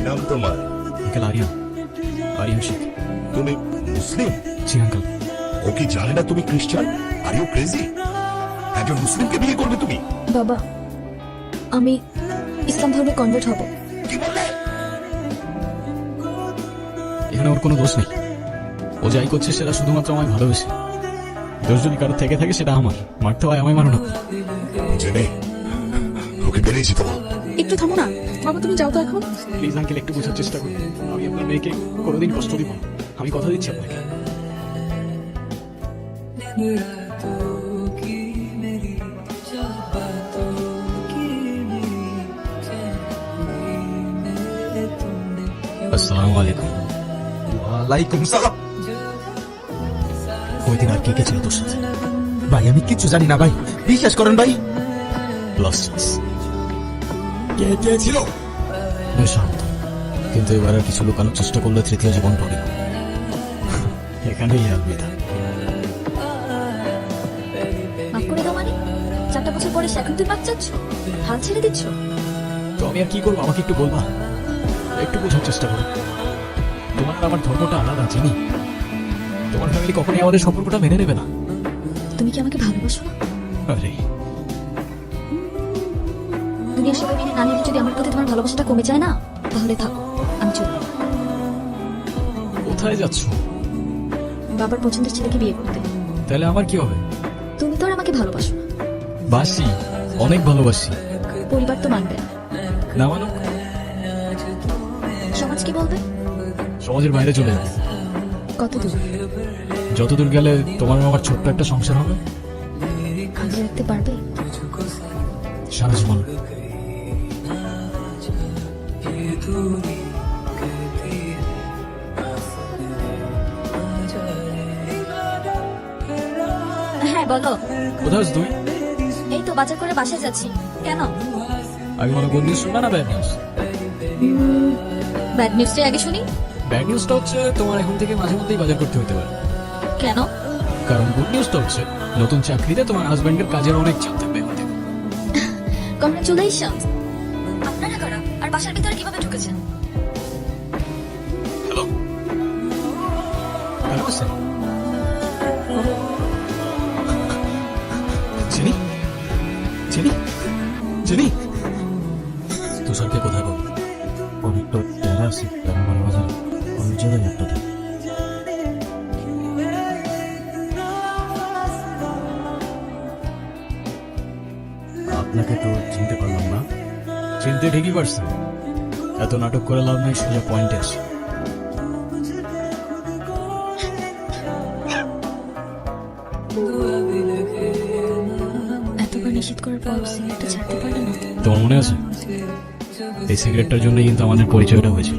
কি নাম তোমার? আঙ্কেল আরিয়ান। আরিয়ান শেখ। তুমি মুসলিম? জি আঙ্কেল। ও কি জানে না তুমি খ্রিস্টান? আর ইউ ক্রেজি একজন মুসলিমকে বিয়ে করবে তুমি? বাবা আমি ইসলাম ধর্মে কনভার্ট হব। কি বললে? এখানে ওর কোনো দোষ নেই। ও যাই করছে সেটা শুধুমাত্র আমায় ভালোবেসে। দোষ যদি কারোর থেকে থাকে সেটা আমার। মারতে হয় আমায় মারো না। জেনে ওকে বেরিয়েছি তো একটু থামো না। বাবা তুমি যাও তো এখন। প্লিজ আঙ্কেল একটু বোঝার চেষ্টা করুন। আমি আপনার মেয়েকে কোনোদিন কষ্ট দিব না। আমি কথা দিচ্ছি আপনাকে। আসসালামু আলাইকুম। ওয়ালাইকুম সালাম। ওই দিন আর কে কে ছিল তোর সাথে? ভাই আমি কিচ্ছু জানি না ভাই। বিশ্বাস করেন ভাই। লাস্ট কে ছিল। বেশ শান্ত। কিন্তু এবার আর কিছু লুকানোর চেষ্টা করলে তৃতীয় জীবন পাবে না। এখানেই আলবিদা। মাফ করে দাও মানে চারটা বছর পরে এখন তুই বাদ চাচ্ছ হাল ছেড়ে দিচ্ছ? তো আমি আর কি করব? আমাকে একটু বলবা? একটু বোঝার চেষ্টা করো। তোমার আর আমার ধর্মটা আলাদা চিনি তোমার ফ্যামিলি কখনোই আমাদের সম্পর্কটা মেনে নেবে না। তুমি কি আমাকে ভালোবাসো? না আরে। দুনিয়ার সবাই মেনে না নিলে যদি আমার প্রতি তোমার ভালোবাসাটা কমে যায় না তাহলে থাকো আমি চলি কোথায় যাচ্ছ? বাবার পছন্দের ছেলেকে বিয়ে করতে। তাহলে আমার কি হবে? তুমি তো আর আমাকে ভালোবাসো না। বাসি অনেক ভালোবাসি। পরিবার তো মানবে না। না মানুক? সমাজ কি বলবে? সমাজের বাইরে চলে যাবে। কত দূর? যতদূর গেলে তোমার আমার ছোট্ট একটা সংসার হবে? আগলে রাখতে পারবে? সারা জীবন। হ্যাঁ বলো। কোথায় আছো তুমি? এই তো বাজার করে বাসায় যাচ্ছি। কেন? আমি মনে নিউজ শুনবা না ব্যাড নিউজ ব্যাড নিউজটাই আগে শুনি। ব্যাড নিউজটা হচ্ছে তোমার এখন থেকে মাঝে মধ্যেই বাজার করতে হতে পারে। কেন? কারণ গুড নিউজটা হচ্ছে নতুন চাকরিতে তোমার হাজবেন্ডের কাজের অনেক চাপ থাকবে এখন বাসার ভিতরে কীভাবে ঢুকেছেন? হ্যালো ভালো আছে চিনি চিনি চিনি তুষারকে কোথায় পাবো? অনেকটা টেরা আছে আমার বাজারে। অনেক জায়গায় একটা আপনাকে তো চিনতে পারলাম না। চিনতে ঠিকই পারছেন এত নাটক করে লাভ নাই সোজা পয়েন্টে আসে। এতবার নিষেধ করার পর সিগারেটটা ছাড়তে পারলে না? তোমার মনে আছে? এই সিগারেটটার জন্যই কিন্তু আমাদের পরিচয়টা হয়েছিল।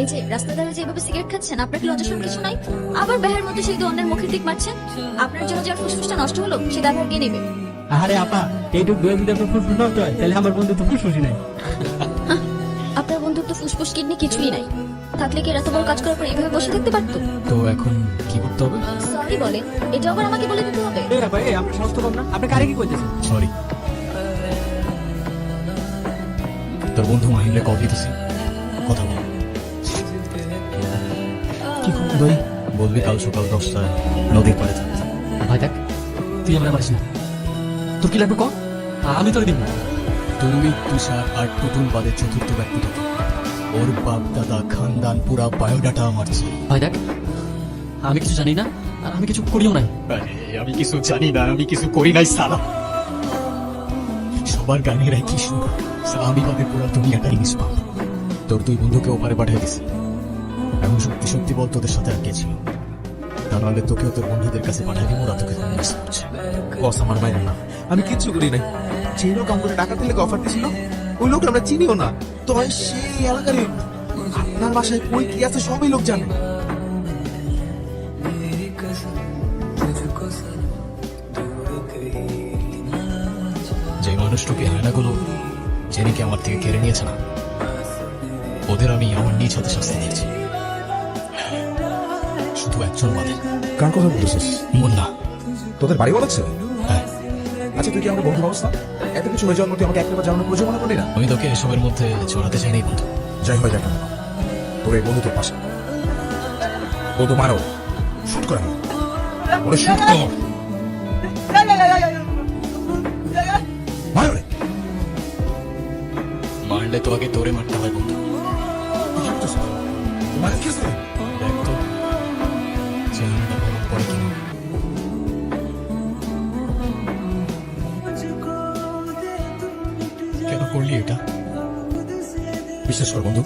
এই যে রাস্তায় দাঁড়িয়ে যেভাবে সিগারেট খাচ্ছেন আপনার কি লজ্জা কিছু নাই? আবার বেহের মতো সেই অন্যের মুখের দিক মারছেন? আপনার জন্য যার ফুসফুসটা নষ্ট হলো সে দাবার কে নেবে? আরে আপা এইটুক দুয়ে যদি আপনার ফুসফুস নষ্ট হয় তাহলে আমার বন্ধু তো ফুসফুসই নাই। আপনার বন্ধুর তো ফুসফুস কিডনি কিছুই নাই। থাকলে কি এর এত বড় কাজ করার পর এইভাবে বসে থাকতে পারতো? তো এখন কি করতে হবে? সরি বলে এটা আবার আমাকে বলে দিতে হবে। এই আপা এই আপনার স্বাস্থ্য কম না আপনি কারে কি করতেছেন সরি। তোর বন্ধু মাহিন্দ্রে কল দিতেছি। কথা বল। কি করবি বলবি কাল সকাল দশটায় নদীর পাড়ে থাকতে ভাই দেখ তুই আমরা পারিস না তোর কি লাগবে ক আমি তোর দিব তুমি তুষার আর টুটুল বাদে চতুর্থ ব্যক্তি ওর বাপ দাদা খানদান পুরা বায়োডাটা আমার ভাই দেখ আমি কিছু জানি না আর আমি কিছু করিও নাই। আমি কিছু জানি না আমি কিছু করি নাই সালা। সবার গানের একই সুর আমি বাদে পুরো দুনিয়াটাই নিষ্পাপ। তোর দুই বন্ধুকে ওপারে পাঠিয়ে দিছি। এখন সত্যি সত্যি বল তোদের সাথে আর কে ছিল। তা নাহলে তোকেও তোর বন্ধুদের কাছে পাঠিয়ে দিব ওরা তোকে মিস বস আমার বাইরে না। আমি কিচ্ছু করি নাই। যে লোক আমাকে টাকা দিলে অফার দিছিল ওই লোক আমরা চিনিও না। তো সেই এলাকার আপনার বাসায় কই কি আছে সবই লোক জানে। যে মানুষটুকে হায়নাগুলো জেনিকে আমার থেকে কেড়ে নিয়েছে না? ওদের আমি আমার নিজ হাতে শাস্তি দিয়েছি। শুধু একজন বাদে। কার কথা বলতেছিস? মুন্না। তোদের বাড়ি বলেছে আচ্ছা তুই কি আমাকে বন্ধু অবস্থা এত কিছু হয়ে যাওয়ার মধ্যে আমাকে একবার জানানোর প্রয়োজন মনে করলি না? আমি তোকে এসবের মধ্যে ছড়াতে চাই নাই বন্ধু। যাই হয় তোর এই বন্ধু তোর পাশে বন্ধু মারো। শুট করে ওরে শুট কর মারো। রে। মারলে তো আগে তোরে মারতে হয় বন্ধু। তুই কি এটা? বিশ্বাস কর বন্ধু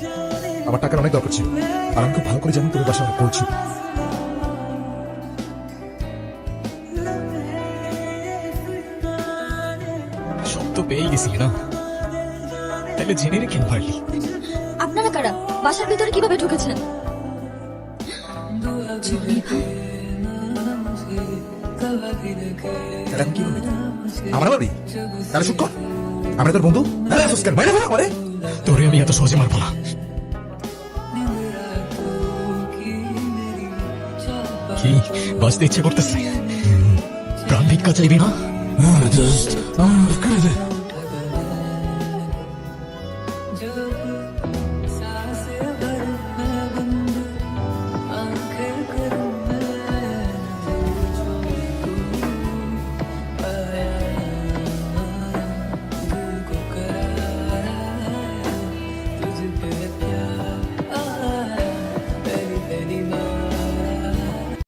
আমার টাকার অনেক দরকার ছিল আর আমি খুব ভালো করে জানি তোর বাসা করছি সব তো পেয়ে গেছিলি না? তাহলে জেনে রেখে পারলি আপনারা কারা? বাসার ভিতরে কীভাবে ঢুকেছেন? আমার বাড়ি? তাহলে শুট কর। আমরা তোর বন্ধু? বাইরে আমারে। তোরে আমি এত সহজে মারবো না। কি? বাঁচতে ইচ্ছে করতেছে। প্রাণ ভিক্ষা চাইবি না? আমার